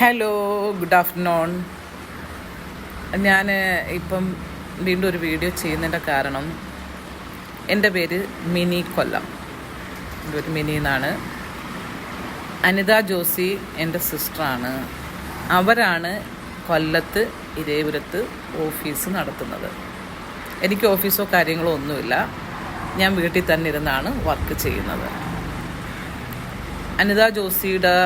Hello good afternoon ഞാൻ ഇപ്പം വീണ്ടും ഒരു വീഡിയോ ചെയ്യുന്നതിന്റെ കാരണം എന്റെ പേര് മിനി കൊല്ലം. എന്റെ ഒരു മിനി എന്നാണ്. അനിത ജോസി എന്റെ സിസ്റ്ററാണ് അവരാണ് കൊല്ലത്ത് ഇരേപുരത്ത് ഓഫീസ് നടത്തുന്നത്. എനിക്ക് ഓഫീസോ കാര്യങ്ങളോ ഒന്നുമില്ല. ഞാൻ വീട്ടിൽ തന്നെ ഇരുന്നാണ് വർക്ക് ചെയ്യുന്നത്. അനിത ജോസിയുടെ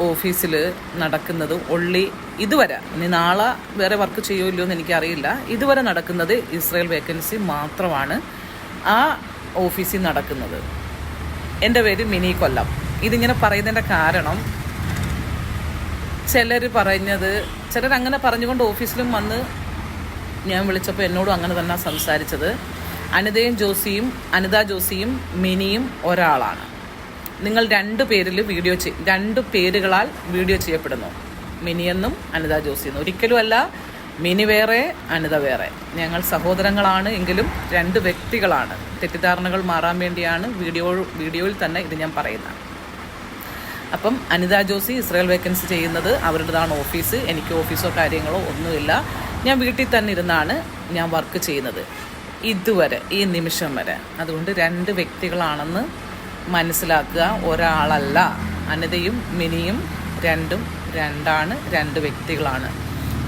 ഓഫീസിൽ നടക്കുന്നത് ഒള്ളി ഇതുവരെ. ഇനി നാളെ വേറെ വർക്ക് ചെയ്യുമല്ലോ എന്ന് എനിക്കറിയില്ല. ഇതുവരെ നടക്കുന്നത് ഇസ്രയേൽ വേക്കൻസി മാത്രമാണ് ആ ഓഫീസിൽ നടക്കുന്നത്. എന്റെ പേര് മിനി കൊല്ലം. ഇതിങ്ങനെ പറയുന്നതിന്റെ കാരണം ചിലർ പറഞ്ഞത് ചിലർ അങ്ങനെ പറഞ്ഞുകൊണ്ട് ഓഫീസിലും വന്ന് ഞാൻ വിളിച്ചപ്പോൾ എന്നോടും അങ്ങനെ തന്നെ സംസാരിച്ചത്. അനിതയും ജോസിയും അനിത ജോസിയും മിനിയും ഒരാളാണ്. നിങ്ങൾ രണ്ടു പേരിൽ വീഡിയോ ചെയ് രണ്ടു പേരുകളാൽ വീഡിയോ ചെയ്യപ്പെടുന്നു. മിനിയെന്നും അനിത ജോസിയെന്നും ഒരിക്കലുമല്ല മിനി വേറെ അനിത വേറെ. ഞങ്ങൾ സഹോദരങ്ങളാണ് എങ്കിലും രണ്ട് വ്യക്തികളാണ്. തെറ്റിദ്ധാരണകൾ മാറാൻ വേണ്ടിയാണ് വീഡിയോ വീഡിയോയിൽ തന്നെ ഇത് ഞാൻ പറയുന്നത്. അപ്പം അനിത ജോസി ഇസ്രയേൽ വേക്കൻസി ചെയ്യുന്നത് അവരുടേതാണ് ഓഫീസ്. എനിക്ക് ഓഫീസോ കാര്യങ്ങളോ ഒന്നുമില്ല. ഞാൻ വീട്ടിൽ തന്നെ ഇരുന്നാണ് ഞാൻ വർക്ക് ചെയ്യുന്നത്. ഇതുവരെ ഈ നിമിഷം വരെ. അതുകൊണ്ട് രണ്ട് വ്യക്തികളാണെന്ന് മനസ്സിലാക്കുക. ഒരാളല്ല. അനിതയും മിനിയും രണ്ടും രണ്ടാണ് രണ്ട് വ്യക്തികളാണ്.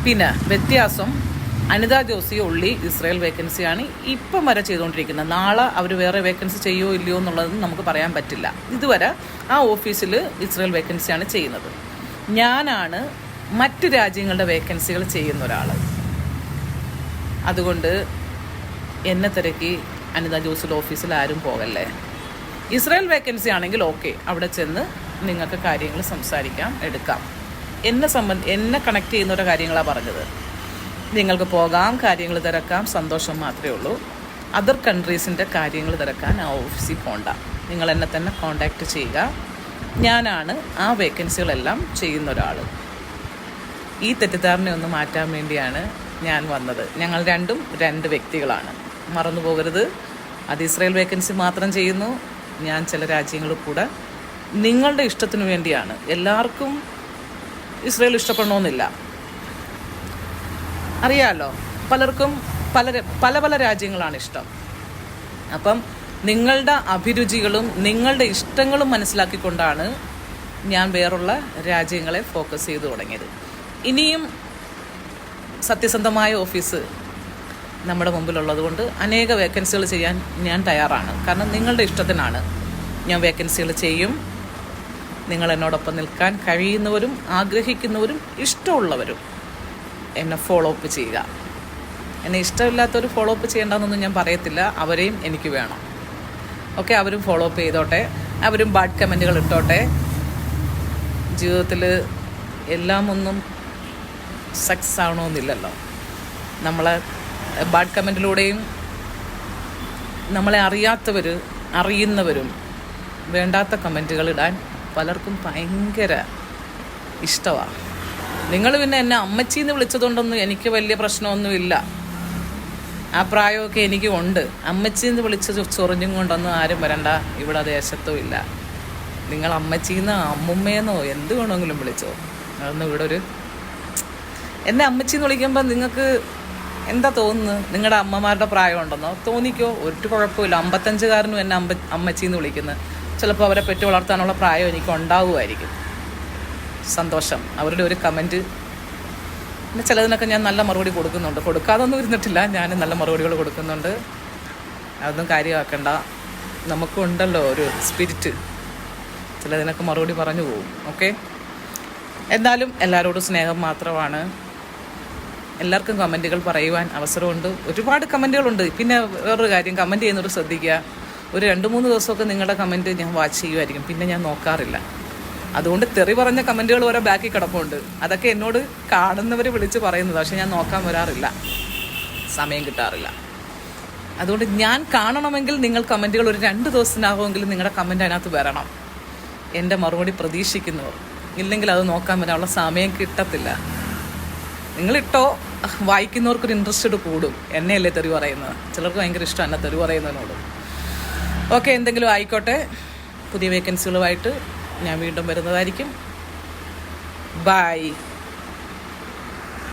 പിന്നെ വ്യത്യാസം. അനിത ജോസി ഉള്ളി ഇസ്രായേൽ വേക്കൻസിയാണ് ഇപ്പം വരെ ചെയ്തുകൊണ്ടിരിക്കുന്നത്. നാളെ അവർ വേറെ വേക്കൻസി ചെയ്യുമോ ഇല്ലയോ എന്നുള്ളത് നമുക്ക് പറയാൻ പറ്റില്ല. ഇതുവരെ ആ ഓഫീസിൽ ഇസ്രായേൽ വേക്കൻസിയാണ് ചെയ്യുന്നത്. ഞാനാണ് മറ്റു രാജ്യങ്ങളുടെ വേക്കൻസികൾ ചെയ്യുന്ന ഒരാൾ. അതുകൊണ്ട് എന്നെ തിരക്കി അനിത ജോസിയുടെ ഓഫീസിൽ ആരും പോകല്ലേ? ഇസ്രായേൽ വേക്കൻസി ആണെങ്കിൽ ഓക്കെ അവിടെ ചെന്ന് നിങ്ങൾക്ക് കാര്യങ്ങൾ സംസാരിക്കാം എടുക്കാം. എന്നെ സംബന്ധ എന്നെ കണക്ട് ചെയ്യുന്ന ഒരു കാര്യങ്ങളാണ് പറഞ്ഞത്. നിങ്ങൾക്ക് പോകാം കാര്യങ്ങൾ തിരക്കാം സന്തോഷം മാത്രമേ ഉള്ളൂ. അതർ കൺട്രീസിന്റെ കാര്യങ്ങൾ തിരക്കാൻ ആ ഓഫീസിൽ പോണ്ട. നിങ്ങൾ എന്നെ തന്നെ കോണ്ടാക്റ്റ് ചെയ്യുക. ഞാനാണ് ആ വേക്കൻസികളെല്ലാം ചെയ്യുന്ന ഒരാൾ. ഈ തെറ്റിദ്ധാരണയൊന്ന് മാറ്റാൻ വേണ്ടിയാണ് ഞാൻ വന്നത്. ഞങ്ങൾ രണ്ടും രണ്ട് വ്യക്തികളാണ്. മറന്നു പോകരുത് അത് ഇസ്രയേൽ വേക്കൻസി മാത്രം ചെയ്യുന്നു. ഞാൻ ചില രാജ്യങ്ങളിൽ കൂടെ നിങ്ങളുടെ ഇഷ്ടത്തിന് വേണ്ടിയാണ്. എല്ലാവർക്കും ഇസ്രയേൽ ഇഷ്ടപ്പെടണമെന്നില്ല. അറിയാമല്ലോ പലർക്കും പല പല പല രാജ്യങ്ങളാണ് ഇഷ്ടം. അപ്പം നിങ്ങളുടെ അഭിരുചികളും നിങ്ങളുടെ ഇഷ്ടങ്ങളും മനസ്സിലാക്കിക്കൊണ്ടാണ് ഞാൻ വേറുള്ള രാജ്യങ്ങളെ ഫോക്കസ് ചെയ്തു തുടങ്ങിയത്. ഇനിയും സത്യസന്ധമായ ഓഫീസ് നമ്മുടെ മുമ്പിലുള്ളത് കൊണ്ട് അനേക വേക്കൻസികൾ ചെയ്യാൻ ഞാൻ തയ്യാറാണ്. കാരണം നിങ്ങളുടെ ഇഷ്ടത്തിനാണ് ഞാൻ വേക്കൻസികൾ ചെയ്യും. നിങ്ങൾ എന്നോടൊപ്പം നിൽക്കാൻ കഴിയുന്നവരും ആഗ്രഹിക്കുന്നവരും ഇഷ്ടമുള്ളവരും എന്നെ ഫോളോ അപ്പ് ചെയ്യുക. എന്നെ ഇഷ്ടമില്ലാത്തവർ ഫോളോ അപ്പ് ചെയ്യേണ്ടെന്നൊന്നും ഞാൻ പറയത്തില്ല. അവരെയും എനിക്ക് വേണം. ഓക്കെ അവരും ഫോളോ അപ്പ് ചെയ്തോട്ടെ. അവരും ബാഡ് കമന്റുകൾ ഇട്ടോട്ടെ. ജീവിതത്തിൽ എല്ലാം ഒന്നും സക്സസ് ആവണമെന്നില്ലല്ലോ നമ്മളെ ബാഡ് കമന്റിലൂടെയും നമ്മളെ അറിയാത്തവർ അറിയുന്നവരും വേണ്ടാത്ത കമന്റുകൾ ഇടാൻ പലർക്കും ഭയങ്കര ഇഷ്ടമാണ് നിങ്ങൾ പിന്നെ എന്നെ അമ്മച്ചി എന്ന് വിളിച്ചതുകൊണ്ടൊന്നും എനിക്ക് വലിയ പ്രശ്നമൊന്നുമില്ല. ആ പ്രായമൊക്കെ എനിക്ക് ഉണ്ട്. അമ്മച്ചി എന്ന് വിളിച്ച് ചൊറിഞ്ഞും കൊണ്ടൊന്നും ആരും വരണ്ട. ഇവിടെ ദേശത്തും ഇല്ല. നിങ്ങൾ അമ്മച്ചിന്ന് അമ്മുമ്മയെന്നോ എന്ത് വേണമെങ്കിലും വിളിച്ചോ. അതൊന്നും ഇവിടെ ഒരു എന്നെ അമ്മച്ചിന്ന് വിളിക്കുമ്പോൾ നിങ്ങൾക്ക് എന്താ തോന്നുന്നത്? നിങ്ങളുടെ അമ്മമാരുടെ പ്രായം ഉണ്ടെന്നോ തോന്നിക്കോ? ഒരു കുഴപ്പമില്ല. അമ്പത്തഞ്ചുകാരനും എന്നെ അമ്പ അമ്മച്ചിന്ന് വിളിക്കുന്നത് ചിലപ്പോൾ അവരെ പെറ്റു വളർത്താനുള്ള പ്രായം എനിക്ക് ഉണ്ടാവുമായിരിക്കും സന്തോഷം. അവരുടെ ഒരു കമന്റ് പിന്നെ ചിലതിനൊക്കെ ഞാൻ നല്ല മറുപടി കൊടുക്കുന്നുണ്ട്. കൊടുക്കാതൊന്നും ഇരുന്നിട്ടില്ല. ഞാൻ നല്ല മറുപടികൾ കൊടുക്കുന്നുണ്ട്. അതൊന്നും കാര്യമാക്കണ്ട. നമുക്കും ഉണ്ടല്ലോ ഒരു സ്പിരിറ്റ്. ചിലതിനൊക്കെ മറുപടി പറഞ്ഞു പോകും. ഓക്കെ? എന്നാലും എല്ലാവരോടും സ്നേഹം മാത്രമാണ്. എല്ലാവർക്കും കമന്റുകൾ പറയുവാൻ അവസരമുണ്ട്. ഒരുപാട് കമന്റുകളുണ്ട് പിന്നെ വേറൊരു കാര്യം കമന്റ് ചെയ്യുന്നവർ ശ്രദ്ധിക്കുക. ഒരു രണ്ട് മൂന്ന് ദിവസമൊക്കെ നിങ്ങളുടെ കമന്റ് ഞാൻ വാച്ച് ചെയ്യുമായിരിക്കും പിന്നെ ഞാൻ നോക്കാറില്ല. അതുകൊണ്ട് തെറി പറഞ്ഞ കമന്റുകൾ വരെ ബാക്കി കിടപ്പുണ്ട്. അതൊക്കെ എന്നോട് കാണുന്നവർ വിളിച്ച് പറയുന്നത്. പക്ഷെ ഞാൻ നോക്കാൻ വരാറില്ല. സമയം കിട്ടാറില്ല. അതുകൊണ്ട് ഞാൻ കാണണമെങ്കിൽ നിങ്ങൾ കമന്റുകൾ ഒരു രണ്ട് ദിവസത്തിനാകുമെങ്കിലും നിങ്ങളുടെ കമന്റ് അതിനകത്ത് വരണം. എന്റെ മറുപടി പ്രതീക്ഷിക്കുന്നു ഇല്ലെങ്കിൽ അത് നോക്കാൻ വരാനുള്ള സമയം കിട്ടത്തില്ല. നിങ്ങളിട്ടോ വായിക്കുന്നവർക്കൊരു ഇൻട്രസ്റ്റഡ് കൂടും. എന്നെയല്ലേ തെറി പറയുന്നത്? ചിലർക്ക് ഭയങ്കര ഇഷ്ടം എന്നെ തെറി പറയുന്നതിനോട്. ഓക്കെ എന്തെങ്കിലും ആയിക്കോട്ടെ. പുതിയ വേക്കൻസികളുമായിട്ട് ഞാൻ വീണ്ടും വരുന്നതായിരിക്കും. ബൈ